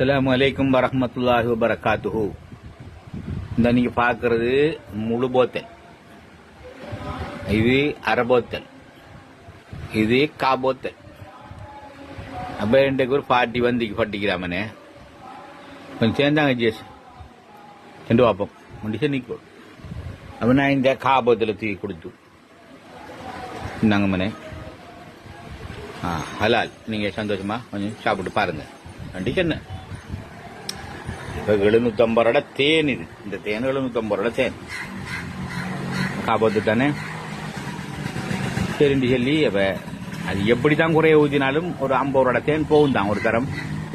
அஸ்லாம் அலைக்கும் வரஹ்மத்துல்லாஹி வபரகாத்துஹு இந்த நீங்க பார்க்கறது முழு போத்தல். இது அரபோத்தல் இது கா போத்தல். அப்ப இன்றைக்கு ஒரு பாட்டி வந்து பட்டிக்கிறாமனே. கொஞ்சம் சேர்ந்தாங்க ஜேஸ் சென்று பார்ப்போம் முடிச்சு நிற்கோ அப்ப நான் இந்த கா தூக்கி கொடுத்து. இந்தாங்க மனே. ஆ ஹலால் நீங்க சந்தோஷமா? கொஞ்சம் சாப்பிட்டு பாருங்க. நன்றி சொன்னேன் இப்ப ரூபா தேன் இது. இந்த தேன் எழுநூத்தம்பது ரூபா தேன். காப்பாத்து தானே சரின்னு சொல்லி அப்ப அது எப்படி தான் குறைய ஊதினாலும் ஒரு ஐம்பது ரூபா தேன் போகும் தான் ஒரு தரம்.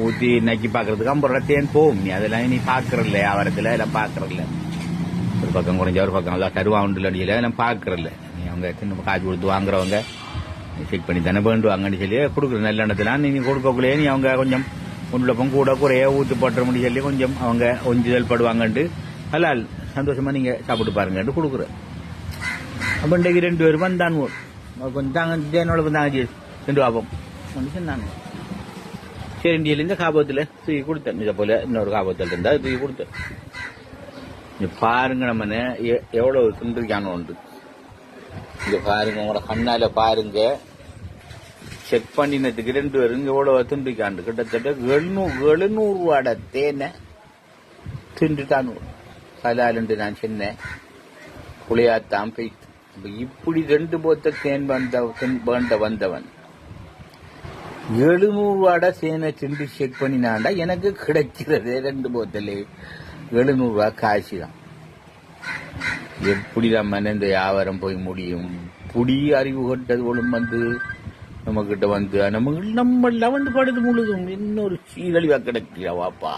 ஊத்தி நக்கி பாக்குறதுக்கு ஐம்பது ரூபா தேன் போகும். நீ அதெல்லாம் நீ பாக்குறல்ல வியாபாரத்துல எல்லாம் பார்க்கறதில்ல. ஒரு பக்கம் குறைஞ்ச ஒரு பக்கம் அதான் தருவா உண்டு அதெல்லாம் பாக்குறல்ல நீ அவங்க சின்ன காசு கொடுத்து வாங்குறவங்க செக் பண்ணி தானே வேண்டுவாங்கன்னு சொல்லி கொடுக்குற நல்லெண்ணத்தெல்லாம் நீ கொடுக்கக்குள்ளே நீ அவங்க கொஞ்சம் உன்னுள்ளப்பம் கூட குறைய ஊத்து போட்டுற சொல்லி கொஞ்சம் அவங்க ஒஞ்சுதல் படுவாங்கன்ட்டு. ஹலால் சந்தோஷமா நீங்க சாப்பிட்டு பாருங்கன்ட்டு கொடுக்குற அப்ப இன்றைக்கு ரெண்டு பேரும் வந்தான் கொஞ்சம் தாங்க தேனோட வந்தாங்க ரெண்டு பாப்போம். சொன்னாங்க சரி இந்தியில இந்த காபத்துல தூக்கி கொடுத்தேன். இதை போல இன்னொரு காபத்தில் இருந்தா தூக்கி கொடுத்தேன். நீ பாருங்க நம்ம எவ்வளோ எவ்வளவு தின்றிருக்கானு உண்டு இங்க பாருங்க உங்களோட கண்ணால பாருங்க. செக் பண்ணினதுக்கு ரெண்டு பேரும் இங்க எவ்வளவு தின்றுக்காண்டு கிட்டத்தட்ட எழுநூறு எழுநூறு ரூபாட தேனை தின்றுட்டான் ஹலாலுண்டு நான் சொன்னேன். புளியாத்தான் போயிட்டு. இப்படி ரெண்டு போத்த தேன் வந்த வேண்ட வந்தவன். எழுநூறு ரூபாட சேனை தின்று செக் பண்ணினாண்டா எனக்கு கிடைக்கிறது ரெண்டு போத்தலே. எழுநூறு ரூபா காசு தான் எப்படி நம்ம இந்த வியாபாரம் போய் முடியும்? புடி அறிவு கொண்டது ஒழும் வந்து நம்ம கிட்ட வந்து நம்ம நம்ம வந்து படுது முழுதும். இன்னொரு சீரழிவா கிடைக்கிறா வாப்பா.